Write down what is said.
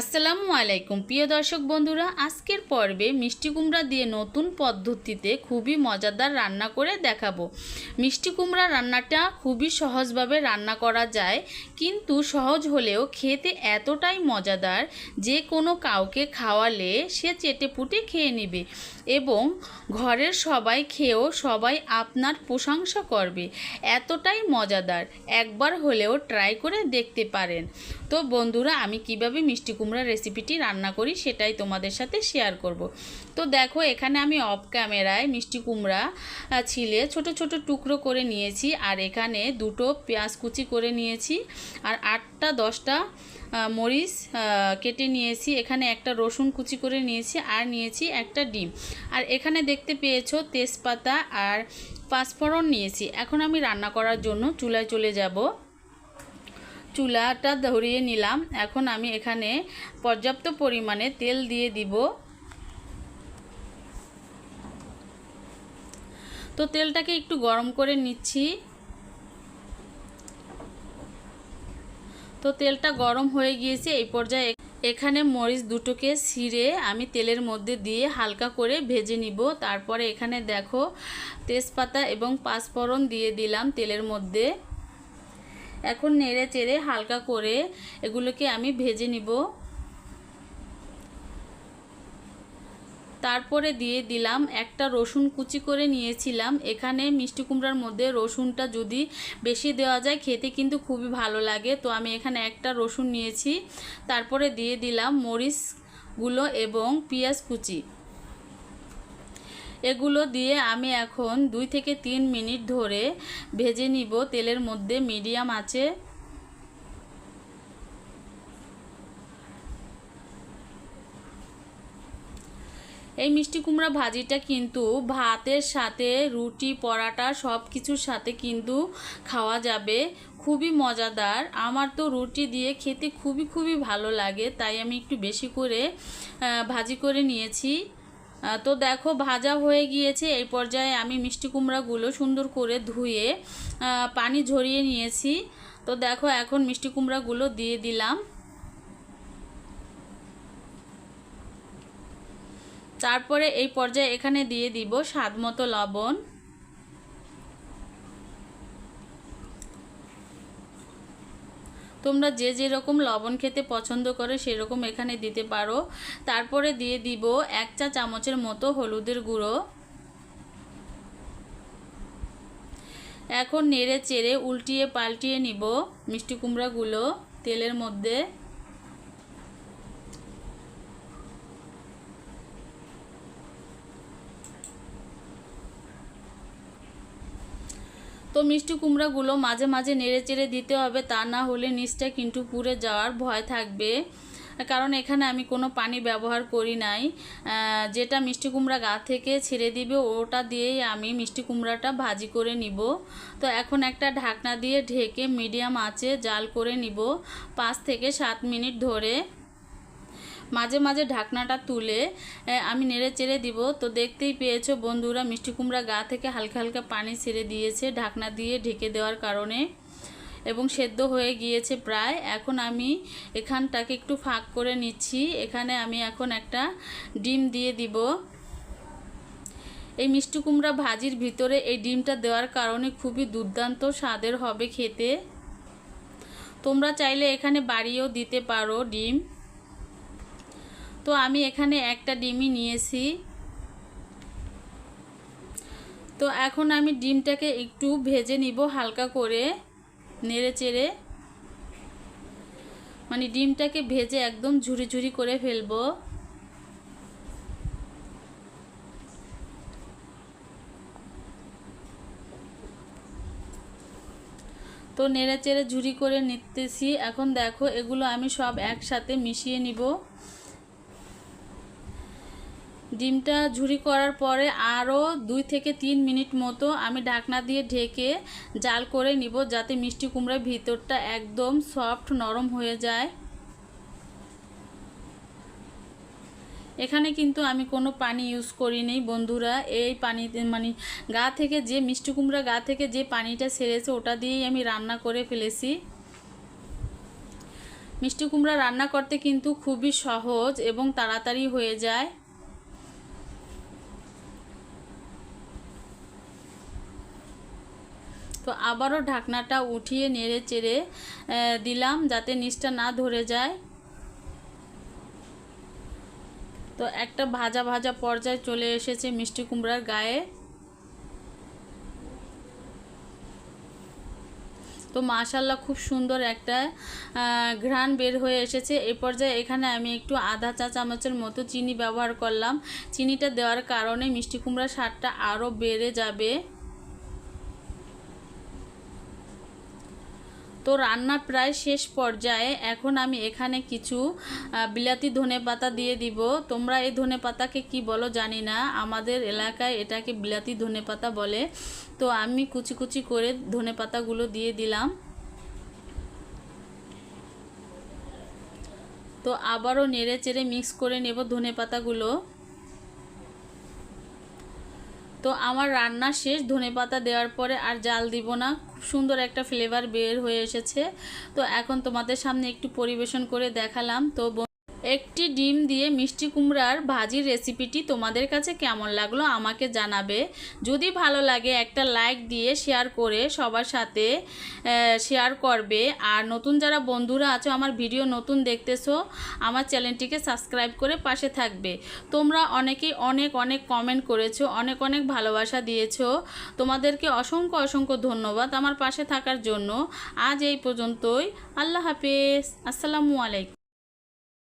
আসসালামু আলাইকুম। প্রিয় দর্শক বন্ধুরা, আজকের পর্বে মিষ্টি কুমড়া দিয়ে নতুন পদ্ধতিতে খুবই মজাদার রান্না করে দেখাবো। মিষ্টি কুমড়া রান্নাটা খুবই সহজভাবে রান্না করা যায়, কিন্তু সহজ হলেও খেতে এতটাই মজাদার যে কোনো কাউকে খাওয়ালে সে চেটে পুটে খেয়ে নেবে এবং ঘরের সবাই খেয়েও সবাই আপনার প্রশংসা করবে। এতটাই মজাদার। একবার হলেও ট্রাই করে দেখতে পারেন। তো বন্ধুরা, আমি কীভাবে মিষ্টি কুমড়া রেসিপিটি রান্না করি, সেটাই তোমাদের সাথে শেয়ার করব। তো দেখো, এখানে আমি অফ ক্যামেরায় মিষ্টি কুমড়া ছিলে ছোট ছোট টুকরো করে নিয়েছি, আর এখানে দুটো পেঁয়াজ কুচি করে নিয়েছি, আর আটটা দশটা মরিচ কেটে নিয়েছি। এখানে একটা রসুন কুচি করে নিয়েছি, আর নিয়েছি একটা ডিম। আর এখানে দেখতে পেয়েছ তেজপাতা আর পাঁচফোড়ন নিয়েছি। এখন আমি রান্না করার জন্য চুলায় চলে যাব। চুলাটা ধরিয়ে নিলাম। এখন আমি এখানে পর্যাপ্ত পরিমাণে তেল দিয়ে দিব। তো তেলটাকে একটু গরম করে নিচ্ছি। তো তেলটা গরম হয়ে গিয়েছে, এই পর্যায়ে এখানে মরিচ দুটোকে ছিঁড়ে আমি তেলের মধ্যে দিয়ে হালকা করে ভেজে নিব। তারপরে এখানে দেখো তেজপাতা এবং পাঁচফোড়ন দিয়ে দিলাম তেলের মধ্যে। এখন নেড়ে চেড়ে হালকা করে এগুলোকে আমি ভেজে নিব। তারপরে দিয়ে দিলাম একটা রসুন কুচি করে নিয়েছিলাম। এখানে মিষ্টি কুমড়ার মধ্যে রসুনটা যদি বেশি দেওয়া যায়, খেতে কিন্তু খুবই ভালো লাগে। তো আমি এখানে একটা রসুন নিয়েছি। তারপরে দিয়ে দিলাম মরিচগুলো এবং পেঁয়াজ কুচি। এগুলো দিয়ে আমি এখন দুই থেকে তিন মিনিট ধরে ভেজে নিব। তেলের মধ্যে মিডিয়াম আছে। এই মিষ্টি কুমড়া ভাজিটা কিন্তু ভাতের সাথে, রুটি, পরাটা সব কিছুর সাথে কিন্তু খাওয়া যাবে। খুবই মজাদার। আমার তো রুটি দিয়ে খেতে খুবই খুবই ভালো লাগে, তাই আমি একটু বেশি করে ভাজি করে নিয়েছি। তো দেখো, ভাজা হয়ে গিয়েছে। এই পর্যায়ে আমি মিষ্টি কুমড়াগুলো সুন্দর করে ধুয়ে পানি ঝরিয়ে নিয়েছি। তো দেখো, এখন মিষ্টি কুমড়াগুলো দিয়ে দিলাম। তারপরে এই পর্যায়ে এখানে দিয়ে দিব স্বাদ মতো লবণ। তোমরা যে যেরকম লবণ খেতে পছন্দ করে সেরকম এখানে দিতে পারো। তারপরে দিয়ে দিব এক চা চামচের মতো হলুদের গুঁড়ো। এখন নেড়ে চেড়ে উল্টিয়ে পাল্টিয়ে নিব মিষ্টি কুমড়াগুলো তেলের মধ্যে। মিষ্টি কুমড়াগুলো মাঝে মাঝে নেড়ে চেড়ে দিতে হবে, তা না হলে নিচটা কিন্তু পুড়ে যাওয়ার ভয় থাকবে। কারণ এখানে আমি কোনো পানি ব্যবহার করি নাই। যেটা মিষ্টি কুমড়া গা থেকে ছেড়ে দিবে, ওটা দিয়েই আমি মিষ্টি কুমড়াটা ভাজি করে নিব। তো এখন একটা ঢাকনা দিয়ে ঢেকে মিডিয়াম আঁচে জাল করে নিব, পাঁচ থেকে সাত মিনিট ধরে। মাঝে মাঝে ঢাকনাটা তুলে আমি নেড়ে চেড়ে দিব। তো দেখতেই পেয়েছ বন্ধুরা, মিষ্টি কুমড়া গা থেকে হালকা হালকা পানি ছেড়ে দিয়েছে ঢাকনা দিয়ে ঢেকে দেওয়ার কারণে এবং সেদ্ধ হয়ে গিয়েছে প্রায়। এখন আমি এখানটাকে একটু ফাঁক করে নিচ্ছি। এখানে আমি এখন একটা ডিম দিয়ে দিব। এই মিষ্টি কুমড়া ভাজির ভিতরে এই ডিমটা দেওয়ার কারণে খুবই দুর্দান্ত স্বাদের হবে খেতে। তোমরা চাইলে এখানে বাড়িও দিতে পারো ডিম। তো আমি এখানে একটা ডিমই নিয়েছি। তো এখন আমি ডিমটাকে একটু ভেজে নিব হালকা করে, নেড়ে চেড়ে। মানে ডিমটাকে ভেজে একদম ঝুরি ঝুরি করে ফেলব। তো নেড়ে চেড়ে ঝুরি করে নিতেছি। এখন দেখো এগুলো আমি সব একসাথে মিশিয়ে নিব। ডিমটা ঝুরি করার পরে আরও দুই থেকে তিন মিনিট মতো আমি ঢাকনা দিয়ে ঢেকে জাল করে নিব যাতে মিষ্টি কুমড়ার ভিতরটা একদম সফট নরম হয়ে যায়। এখানে কিন্তু আমি কোনো পানি ইউজ করি করিনি বন্ধুরা। এই পানি মানে গা থেকে যে মিষ্টি কুমড়া গা থেকে যে পানিটা ছেড়েছে ওটা দিয়েই আমি রান্না করে ফেলেছি। মিষ্টি কুমড়া রান্না করতে কিন্তু খুবই সহজ এবং তাড়াতাড়ি হয়ে যায়। তো আবারও ঢাকনাটা উঠিয়ে নেড়ে চেড়ে দিলাম যাতে নিচটা না ধরে যায়। তো একটা ভাজা ভাজা পর্যায়ে চলে এসেছে মিষ্টি কুমড়ার গায়ে। তো মাশাল্লাহ খুব সুন্দর একটা ঘ্রাণ বের হয়ে এসেছে। এই পর্যায়ে এখানে আমি একটু আধা চা চামচের মতো চিনি ব্যবহার করলাম। চিনিটা দেওয়ার কারণে মিষ্টি কুমড়ার স্বাদটা আরও বেড়ে যাবে। তো রান্না প্রায় শেষ পর্যায়ে এখন আমি এখানে কিছু বিলাতি ধনে পাতা দিয়ে দিব। তোমরা এই ধনে পাতাকে কি বলো জানি না। আমাদের এলাকায় এটাকে বিলাতি ধনে পাতা বলে। তো আমি কুচি কুচি করে ধনে পাতাগুলো দিয়ে দিলাম। তো আবারও নেড়ে চেড়ে মিক্স করে নেব ধনে পাতাগুলো। তো আমার রান্না শেষ, ধনে পাতা দেওয়ার পরে আর জাল দিব না। খুব সুন্দর একটা ফ্লেভার বের হয়ে এসেছে। তো এখন তোমাদের সামনে একটু পরিবেশন করে দেখালাম। তো একটি ডিম দিয়ে মিষ্টি কুমড়ার ভাজির রেসিপিটি তোমাদের কাছে কেমন লাগল আমাকে জানাবে। যদি ভালো লাগে একটা লাইক দিয়ে শেয়ার করে সবার সাথে শেয়ার করবে। আর নতুন যারা বন্ধুরা আছো, আমার ভিডিও নতুন দেখতেছো, আমার চ্যানেলটিকে সাবস্ক্রাইব করে পাশে থাকবে। তোমরা অনেকেই অনেক অনেক কমেন্ট করেছ, অনেক অনেক ভালোবাসা দিয়েছ। তোমাদেরকে অসংখ্য অসংখ্য ধন্যবাদ আমার পাশে থাকার জন্য। আজ এই পর্যন্তই। আল্লাহ হাফেজ। আসসালামু আলাইকুম।